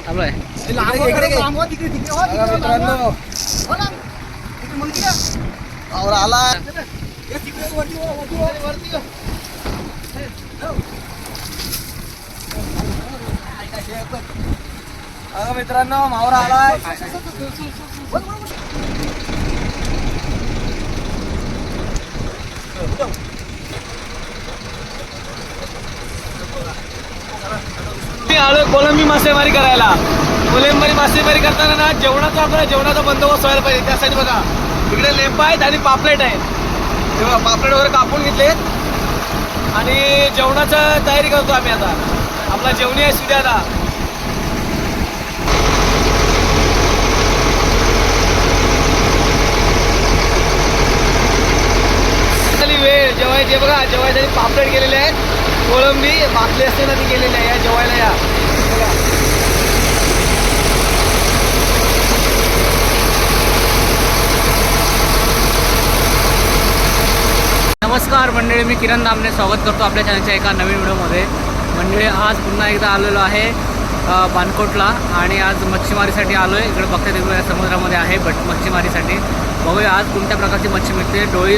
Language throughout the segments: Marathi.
थांबलोय और आला अगं मित्रांनो मावरा आलाय मी आलोय कोलंबी मासेमारी करायला. कोलंबी मासेमारी करताना ना जेवणाचा आपला जेवणाचा बंदोबस्त व्हायला पाहिजे. त्यासाठी बघा इकडे लेप आहेत आणि पापलेट आहेत. तेव्हा पापलेट वगैरे कापून घेतलेत आणि जेवणाचा तयारी करतो आम्ही आता. आपला जेवणी आहे सुद्धा वेळ जेवायचे बघा जेवायसाठी पापलेट गेलेले आहेत कोळंबी मातली असते ना ती गेलेली आहे या जेवायला या. बघा. नमस्कार मंडळी मी किरण दामने स्वागत करतो आपल्या चॅनलच्या एका नवीन व्हिडिओमध्ये. मंडळी आज पुन्हा एकदा आलेलो आहे बानकोटला आणि आज मच्छीमारीसाठी आलो आहे इकडे बघता समुद्रामध्ये आहे बट मच्छीमारीसाठी. बघूया आज कोणत्या प्रकारची मच्छी मिळते. डोळी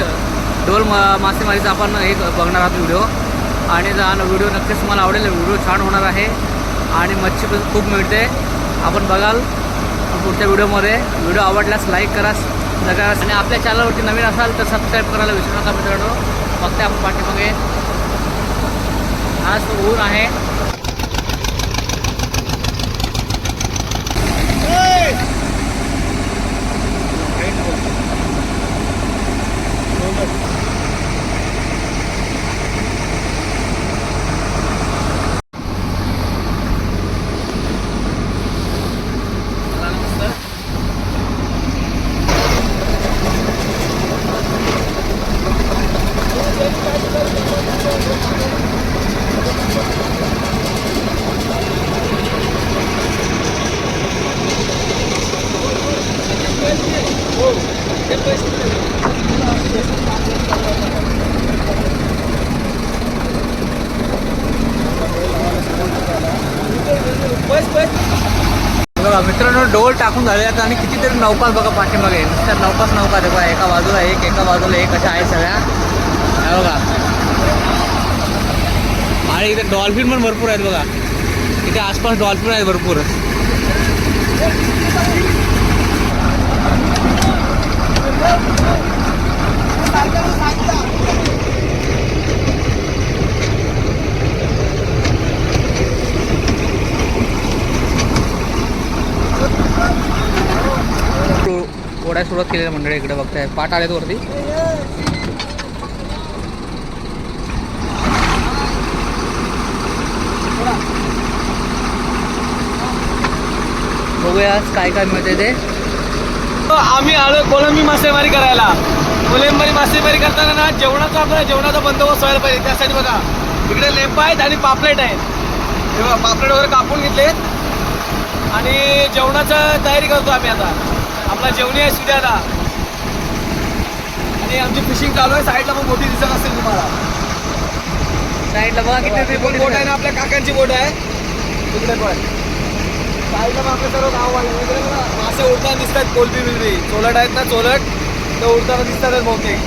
डोल मा मासेमारीचा आपण एक बघणार आहोत व्हिडिओ आणि व्हिडिओ नक्कीच तुम्हाला आवडेल. व्हिडिओ छान होणार आहे. आणि मच्छी पण खूप मिळते. आपण बघाल पुढच्या व्हिडिओमध्ये व्हिडिओ आवडल्यास लाईक करा सगळ्या आणि आपल्या चॅनलवरती नवीन असाल तर सबस्क्राईब करायला विसरू नका मित्रांनो. फक्त आपण पाठीमागे. आज ऊन आहे. बघा मित्रांनो डोल टाकून झाले आहेत आणि कितीतरी नौका बघा पाठीमागे. नुसत्या नौकाच नौका आहे बघा एका बाजूला एक एका बाजूला एक अशा आहे सगळ्या. बघा. आणि इथे डॉल्फिन पण भरपूर आहेत बघा. इथे आसपास डॉल्फिन आहेत भरपूर. थोड्या सुरुवात केलेल्या मंडळी इकडे बघताय. पाठ आलेत वरती. बघूया आज काय काय मिळते ते. आम्ही आलोय कोलंबी मासेमारी करायला. कोलंबी मासेमारी करताना ना जेवणाचा आपला जेवणाचा बंदोबस्त व्हायला पाहिजे. त्यासाठी बघा इकडे लेप आहेत आणि पापलेट आहेत. तेव्हा पापलेट वगैरे कापून घेतलेत आणि जेवणाचं तयारी करतो आम्ही आता. आपला जेवणी आहे सुद्धा आणि आमची फिशिंग चालू आहे. साईडला पण मोठी दिसत असेल तुम्हाला. साईडला बघा किती बोट आहे ना आपल्या काकांची बोट आहे. तिकडे पण. साईडला पण सर्व मासे उडताना दिसतात कोलबी बिलबी चोलट आहेत ना चोलट? तर उडताना दिसतातच बहुतेक.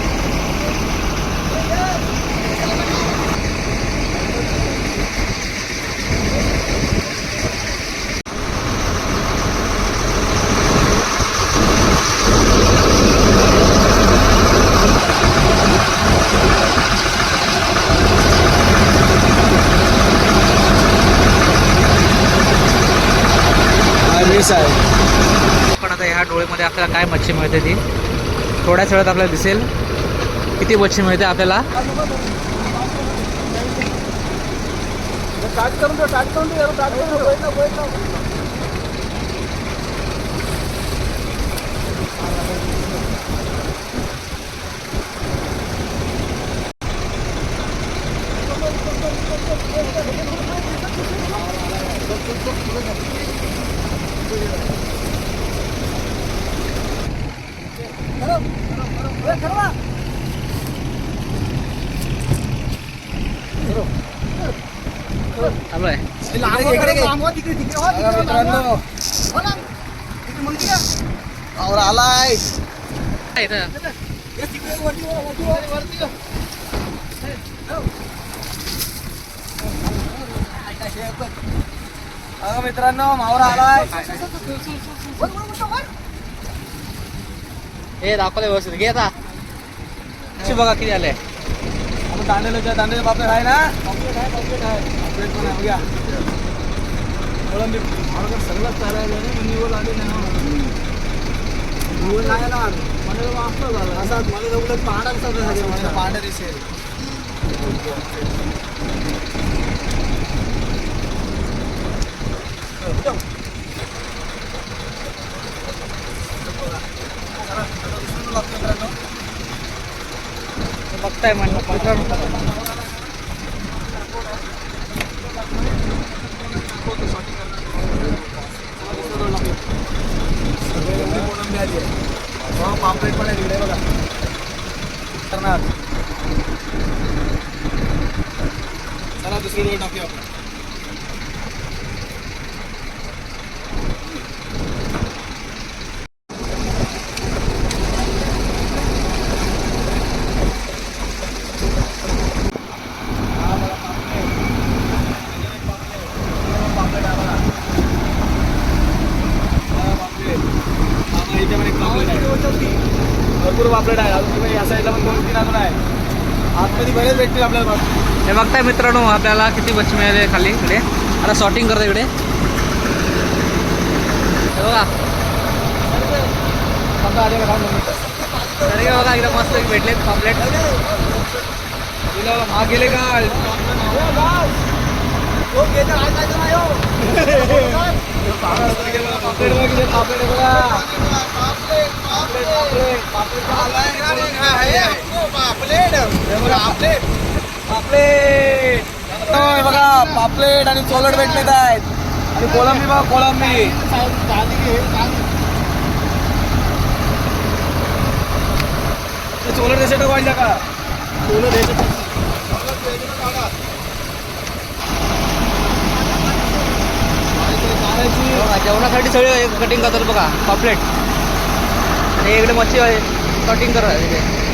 मिस आहे पण आता ह्या डोळेमध्ये आपल्याला काय मच्छी मिळते ती? थोड्याच वेळात आपल्याला दिसेल. किती मच्छी मिळते आपल्याला? करून चालू आहे इकडे, इकडे, इकडे. बघा मित्रांनो मावरा आलाय काय इथं? बघा मित्रांनो मावरा आलाय हे दाखवलं व्यवस्थित घे आता अशी बघा किती आले आपण दांडेलच्या दांडेल पापलेट आहे ना? पापलेट आहे पापलेट आहे. पापलेट पण आहे बघा कोळंबी. मला सगळंच चालायला मी निवड आली ना निवड नाही ना मला वाचता झालं. असं मला जवळ पहाडाला सगळं झालं. पहाडा दिसेल. बघताय म्हणलं मित्रांनो पापलेट पण आहे तिकडे बघा करणार चला दुसरी रोड टाकूया आपण इथे पण एक पापलेट आहे भरपूर पापलेट आहे अजून तुम्ही या साईडला पण दोन तीन अजून आहे आतमध्ये बरेच भेटतील आपल्याला. हे बघताय मित्रांनो आपल्याला किती मच्छी मिळाली खाली इकडे. आता शॉर्टिंग करतो इकडे. हे बघा. एकदम मस्त भेटलेत पॉम्पलेट हा गेले का? पापलेट बघा पापलेट बघा पापलेट बघा पापलेट आणि सोलट भेटलेत आहेत. आणि कोलंबी बघा कोलंबी ते देशात वाढल्या का चोलट देशात जेवणासाठी सगळे कटिंग करतात बघा पापलेट. आणि इकडे मच्छी कटिंग करतात इथे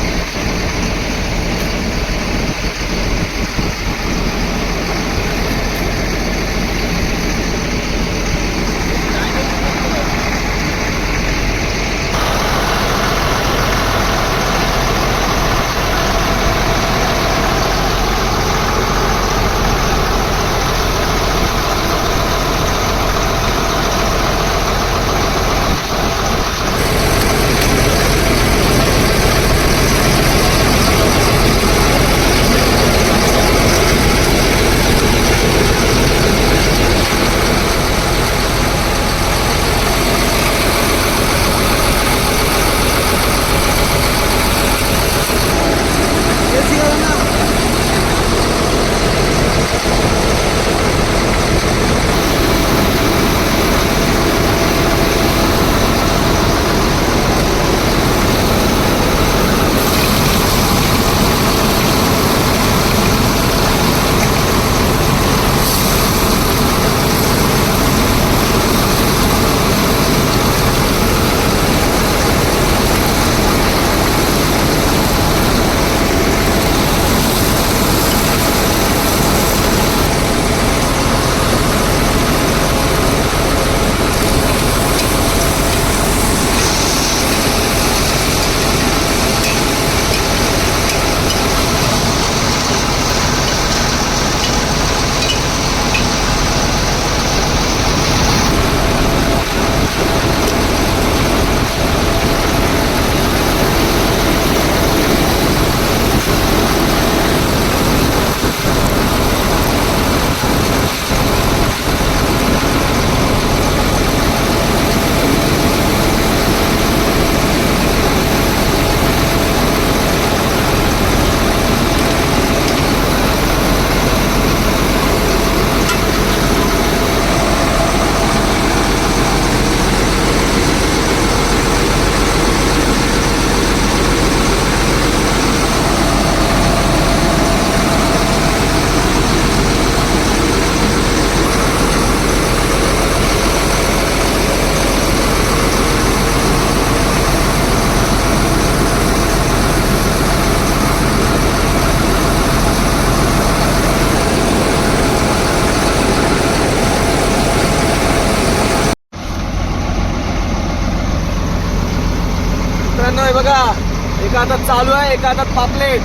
हातात चालू आहे एका हातात पापलेट.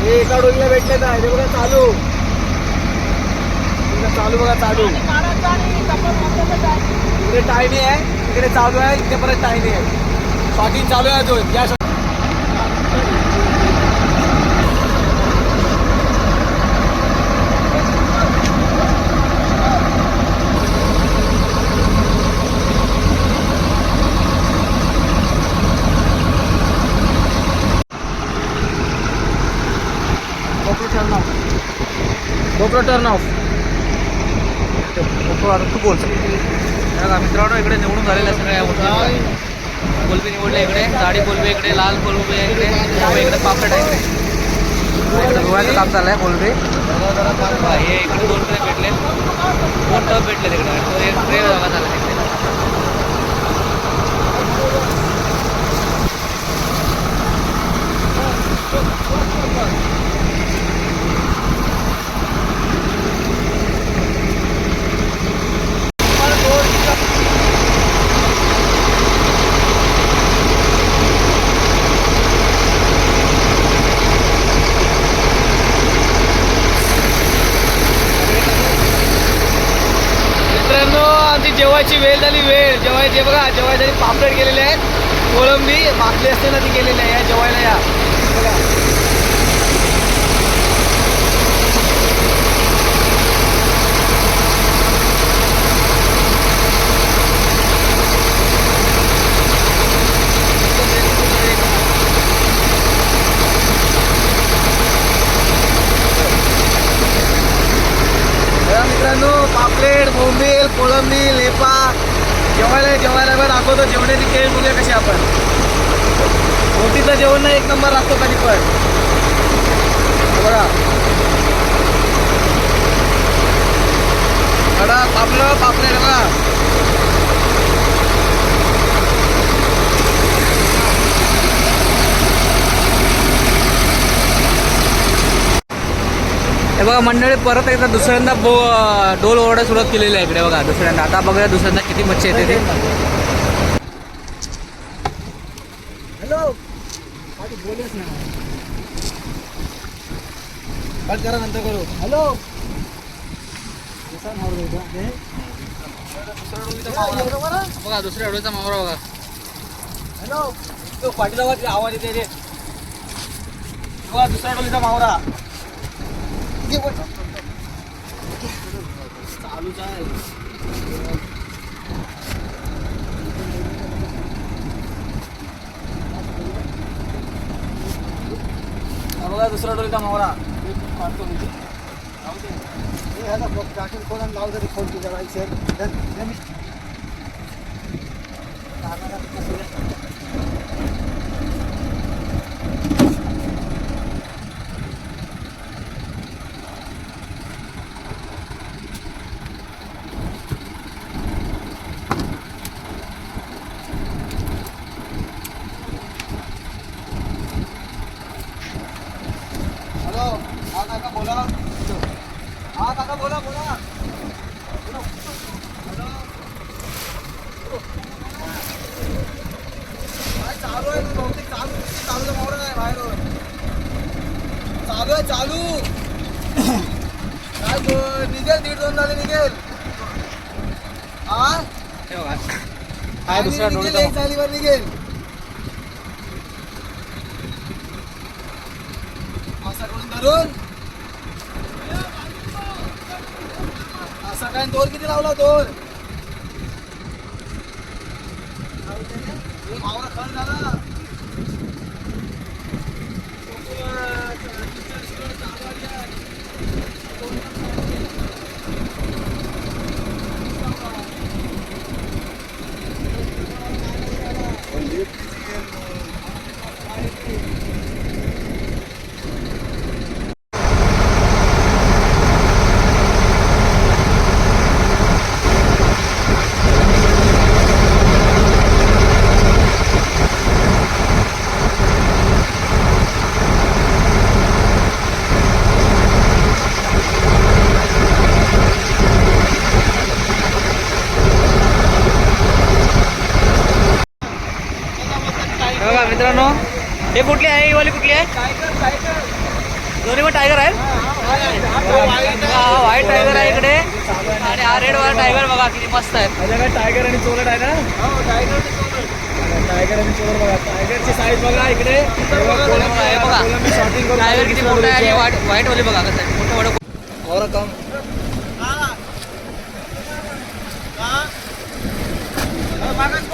हे एका डोलीला भेटलेत आहे. ते बघा चालू. चालू बघा चालू. इकडे टायनी आहे. इकडे चालू आहे. इकडे परत टायनी आहे. शॉटिंग चालू आहे अजून. या गोप्रो टर्न ऑफ गोप्रो आता तू बोल बघा मित्रांनो इकडे निवडून झालेल्या सगळ्या गोष्टी कोलबी निवडले इकडे जाडी कोलबी इकडे लाल कोलबी आहे इकडे. त्यामुळे इकडे पापड आहे इकडे. धुवायचं काम चाललं आहे. कोलबी हे इकडे दोन ट्रे भेटले दोन टप भेटले तिकडे तो एक ट्रे झाला. इकडे मित्रांनो आमची जेवायची वेळ झाली वेळ. जेवायचे बघा जेवायसाठी पापलेट गेलेले आहेत. कोळंबी मागली असते ना ती गेलेली आहे या जेवायला या. बघा बघा. मित्रांनो पापलेट बोंबील कोळंबी लेपा जेवायला जेवायला पण दाखवतो. जेवणाची केळ बघूया कशी आपण. मोठीचं जेवण एक नंबर लागतो कधी पण. बघा. कडा पापलं पापलेट बघा हे बघा मंडळी परत एकदा दुसऱ्यांदा बो डोल ओरडा सुरुवात केलेली आहे इकडे बघा दुसऱ्यांदा. आता बघूया दुसऱ्यांदा किती मच्छी येते ते. हॅलो बघा दुसऱ्या डोळीचा मावरा बघा. हॅलो तो पाटील आवाज येते रे बघा दुसऱ्या डोलीचा मावरा चालूच आहे हा बघा दुसरा डोलीचा मावरा काढतो मी. हॅलो हा काका बोला हा काका बोला बोला हॅलो. काय चालू आहे चालू काय निघेल दीड दोन झाले निघेल हा दुसरा निघेल, एक चालीवर निघेल असा करून धरून असा काय दोर किती लावला दोर हे झाला. हे कुठली आहे? ही वाली कुठली आहे? दोन्ही पण टायगर आहे हा व्हाईट टायगर आहे इकडे. आणि हा रेड वाला टायगर बघा किती मस्त आहे. माझ्याकडे टायगर आणि चोलट आहे ना? हो टायगर आणि चोलट बघा. टायगरची साईज बघा इकडे. बघा. टायगर किती मोठा आहे आणि व्हाईट व्हाईट वाले बघा कसं आहे. मोठं मोठं. और कम मागास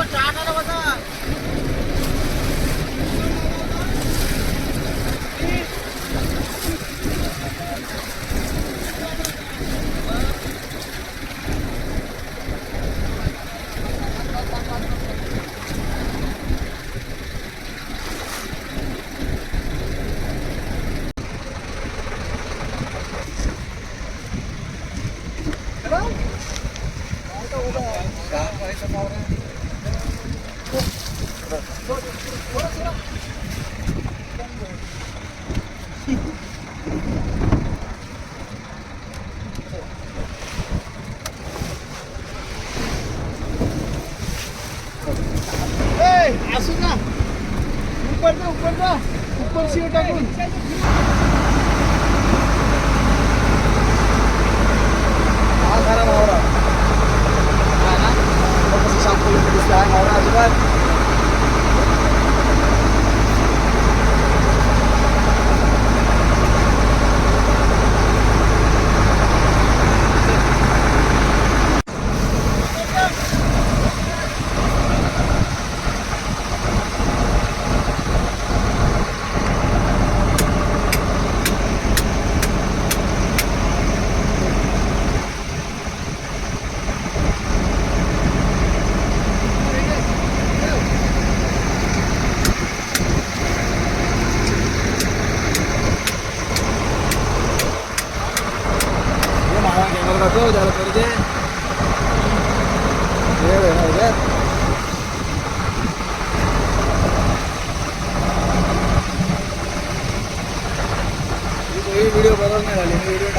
tinha que acontecer. व्हिडिओ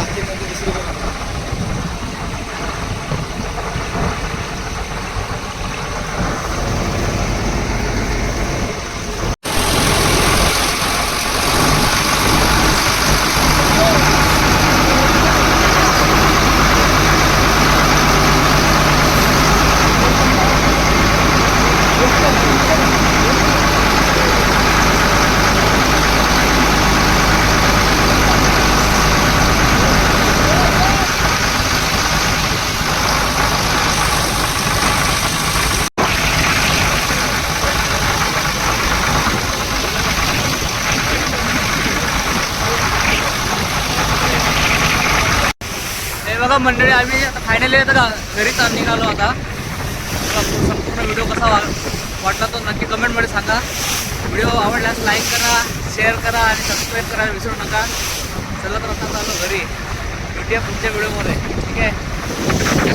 मंडळी आम्ही आता फायनली आता घरीच निघालो आता. संपूर्ण व्हिडिओ कसा वा वाटला तो नक्की कमेंटमध्ये सांगा. व्हिडिओ आवडल्यास लाईक करा शेअर करा आणि सबस्क्राईब करायला विसरू नका. चला तर आता चालू घरी. भेटूया पुढच्या व्हिडिओमध्ये ठीक आहे?